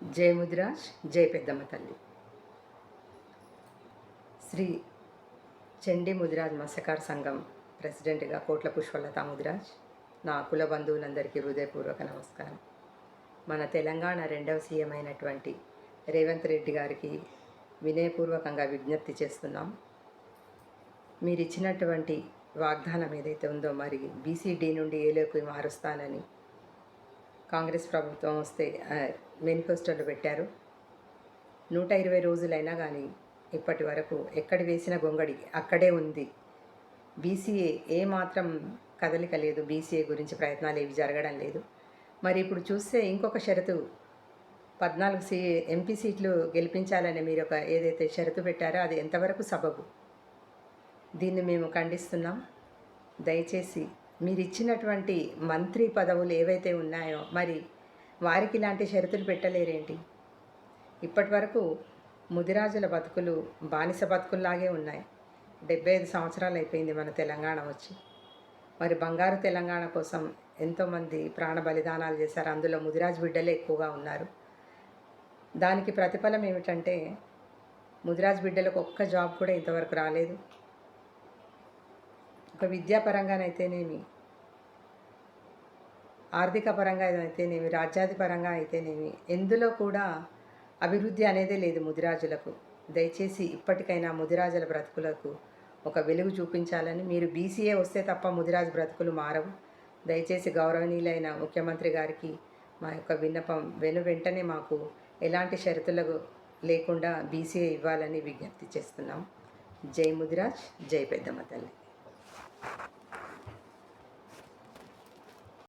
జై ముదిరాజ్ జై పెద్దమ్మ తల్లి. శ్రీ చండి ముదిరాజ్ మత్స్యకార సంఘం ప్రెసిడెంట్గా కోట్ల పుష్పలత ముదిరాజ్ నా కుల బంధువులందరికీ హృదయపూర్వక నమస్కారం. మన తెలంగాణ రెండవ సీఎం అయినటువంటి రేవంత్ రెడ్డి గారికి వినయపూర్వకంగా విజ్ఞప్తి చేస్తున్నాం. మీరు ఇచ్చినటువంటి వాగ్దానం ఏదైతే ఉందో మరి బీసీడీ నుండి ఏలోకి మారుస్తానని కాంగ్రెస్ ప్రభుత్వం వస్తే మేనిఫెస్టోలు పెట్టారు. నూట ఇరవై రోజులైనా కానీ ఇప్పటి వరకు ఎక్కడ వేసిన గొంగడి అక్కడే ఉంది. బీసీఏ ఏ మాత్రం కదలిక లేదు. బీసీఏ గురించి ప్రయత్నాలు ఏవి జరగడం లేదు. మరి ఇప్పుడు చూస్తే ఇంకొక షరతు పద్నాలుగు సీ ఎంపీ సీట్లు గెలిపించాలని మీరు ఒక ఏదైతే షరతు పెట్టారో అది ఎంతవరకు సబబు? దీన్ని మేము ఖండిస్తున్నాం. దయచేసి మీరు ఇచ్చినటువంటి మంత్రి పదవులు ఏవైతే ఉన్నాయో మరి వారికి ఇలాంటి షరతులు పెట్టలేరేంటి? ఇప్పటి వరకు ముదిరాజుల బతుకులు బానిస బతుకుల్లాగే ఉన్నాయి. డెబ్బై ఐదు సంవత్సరాలు అయిపోయింది మన తెలంగాణ వచ్చి. మరి బంగారు తెలంగాణ కోసం ఎంతోమంది ప్రాణ బలిదానాలు చేశారు. అందులో ముదిరాజు బిడ్డలే ఎక్కువగా ఉన్నారు. దానికి ప్రతిఫలం ఏమిటంటే ముదిరాజు బిడ్డలకు ఒక్క జాబ్ కూడా ఇంతవరకు రాలేదు. ఒక విద్యాపరంగానైతేనేమి ఆర్థిక పరంగా అయితేనేమి రాజ్యాధిపరంగా అయితేనేమి ఎందులో కూడా అభివృద్ధి అనేదే లేదు ముదిరాజులకు. దయచేసి ఇప్పటికైనా ముదిరాజుల బ్రతుకులకు ఒక వెలుగు చూపించాలని. మీరు బీసీఏ వస్తే తప్ప ముదిరాజు బ్రతుకులు మారవు. దయచేసి గౌరవనీయులైన ముఖ్యమంత్రి గారికి మా యొక్క విన్నపం వెను వెంటనే మాకు ఎలాంటి షరతులకు లేకుండా బీసీఏ ఇవ్వాలని విజ్ఞప్తి చేస్తున్నాం. జై ముదిరాజ్ జై పెద్దమ్మ తల్లి.